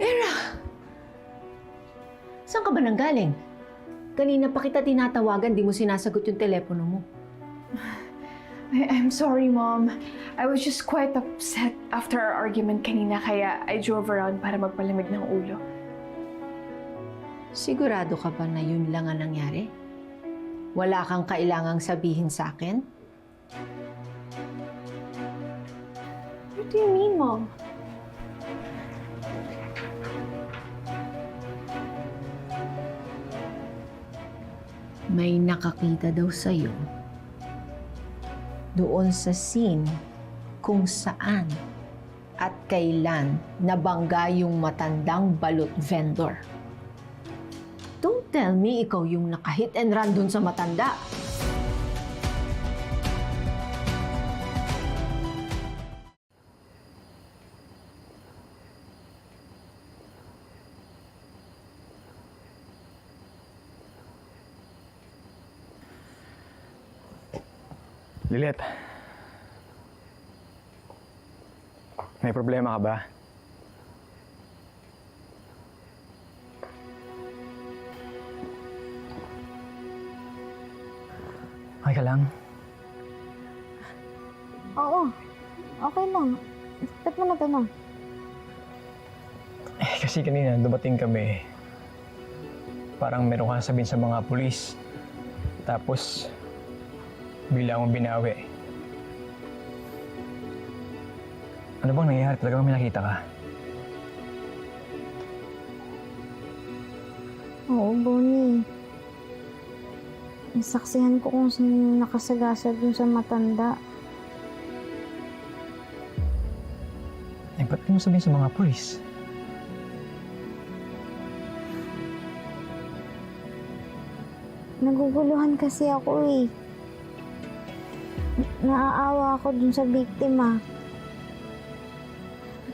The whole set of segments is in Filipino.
Era! Saan ka ba nanggaling? Kanina pa kita tinatawagan, di mo sinasagot yung telepono mo. I- I'm sorry, Mom. I was just quite upset after our argument kanina kaya I drove around para magpalamig ng ulo. Sigurado ka ba na yun lang ang nangyari? Wala kang kailangang sabihin sa akin? What do you mean, Mom? May nakakita daw sa'yo doon sa scene kung saan at kailan nabangga yung matandang balot vendor. Tell me ikaw yung nakahit and run doon sa matanda. Lilet. May problema ka ba? Okay ka lang? Oo. Okay lang. Ba't mo natanong? Eh, kasi kanina dumating kami. Parang meron ka sabihin sa mga pulis. Tapos, bigla akong binawi. Ano bang nangyayari? Talagang may nakita ka? Oo, Bonnie. Nasaksihan ko kung sino nakasagasa dun sa matanda. Eh, ba't di mo sabihin sa mga pulis? Naguguluhan kasi ako eh. Naaawa ako dun sa biktima.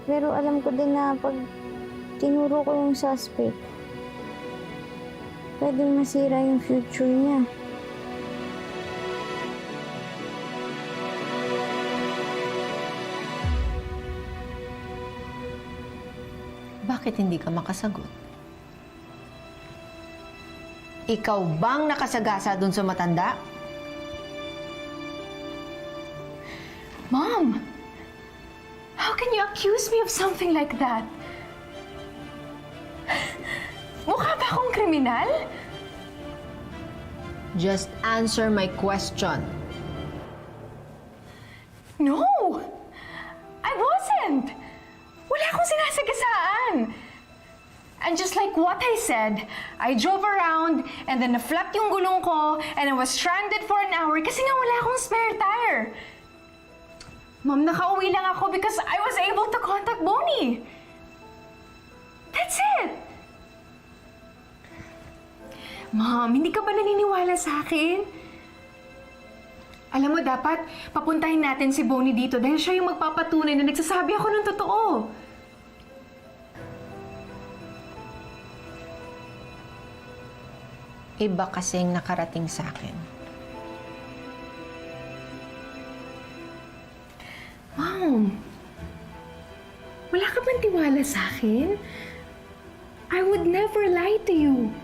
Pero alam ko din na pag tinuro ko yung suspect, pwedeng masira yung future niya. Bakit hindi ka makasagot? Ikaw bang nakasagasa doon sa matanda? Mom! How can you accuse me of something like that? Mukha ba akong kriminal? Just answer my question. No! Sinasagasaan! And just like what I said, I drove around and then na-flat yung gulong ko and I was stranded for an hour kasi nga wala akong spare tire. Mom, nakauwi lang ako because I was able to contact Bonnie. That's it! Mom, hindi ka ba naniniwala sa akin? Alam mo, dapat papuntahin natin si Bonnie dito dahil siya yung magpapatunay na nagsasabi ako ng totoo. Iba kasing nakarating sa akin. Mom, wala ka bang tiwala sa akin? I would never lie to you.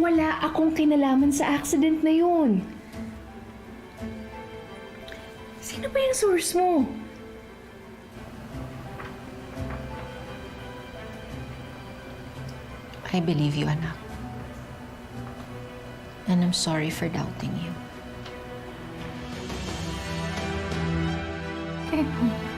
Wala akong kinalaman sa accident na yun. Sino ba yung source mo? I believe you, anak. And I'm sorry for doubting you.